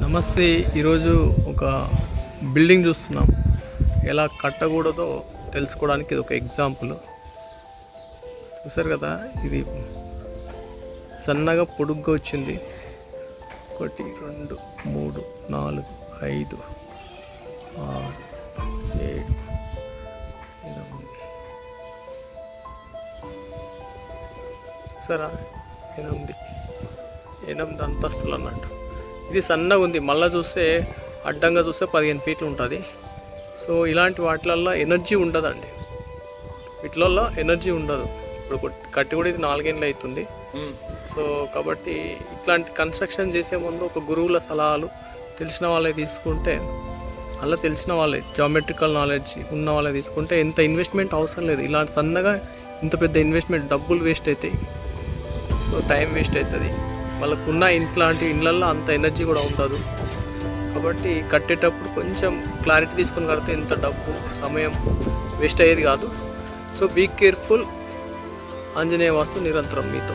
నమస్తే ఈరోజు ఒక బిల్డింగ్ చూస్తున్నాం. ఎలా కట్టకూడదో తెలుసుకోవడానికి ఇది ఒక ఎగ్జాంపుల్. చూసారు కదా ఇది సన్నగా పొడుగ్గా వచ్చింది. ఒకటి రెండు మూడు నాలుగు ఐదు ఆరు ఏడు ఎనిమిది. చూసారా? ఎనిమిది. ఎనిమిది అంతస్తులు అన్నట్టు. ఇది సన్నగా ఉంది. మళ్ళీ చూస్తే అడ్డంగా చూస్తే పదిహేను ఫీట్లు ఉంటుంది. సో ఇలాంటి వాటిలల్లో ఎనర్జీ ఉండదండి. వీటిలలో ఎనర్జీ ఉండదు. ఇప్పుడు కొట్- కట్టి కూడా ఇది నాలుగేళ్ళు అవుతుంది సో కాబట్టి ఇట్లాంటి కన్స్ట్రక్షన్ చేసే ముందు ఒక గురువుల సలహాలు తెలిసిన వాళ్ళే తీసుకుంటే అలా తెలిసిన వాళ్ళే జామెట్రికల్ నాలెడ్జ్ ఉన్న వాళ్ళే తీసుకుంటే ఎంత ఇన్వెస్ట్మెంట్ అవసరం లేదు. ఇలాంటి సన్నగా ఇంత పెద్ద ఇన్వెస్ట్మెంట్ డబ్బులు వేస్ట్ అవుతాయి. సో టైం వేస్ట్ అవుతుంది. వాళ్ళకున్న ఇంట్లాంటి ఇళ్ళల్లో అంత ఎనర్జీ కూడా ఉండదు. కాబట్టి కట్టేటప్పుడు కొంచెం క్లారిటీ తీసుకుని కడితే ఇంత డబ్బు సమయం వేస్ట్ అయ్యేది కాదు. So be careful. Anjaneya Vastu నిరంతరం మీతో.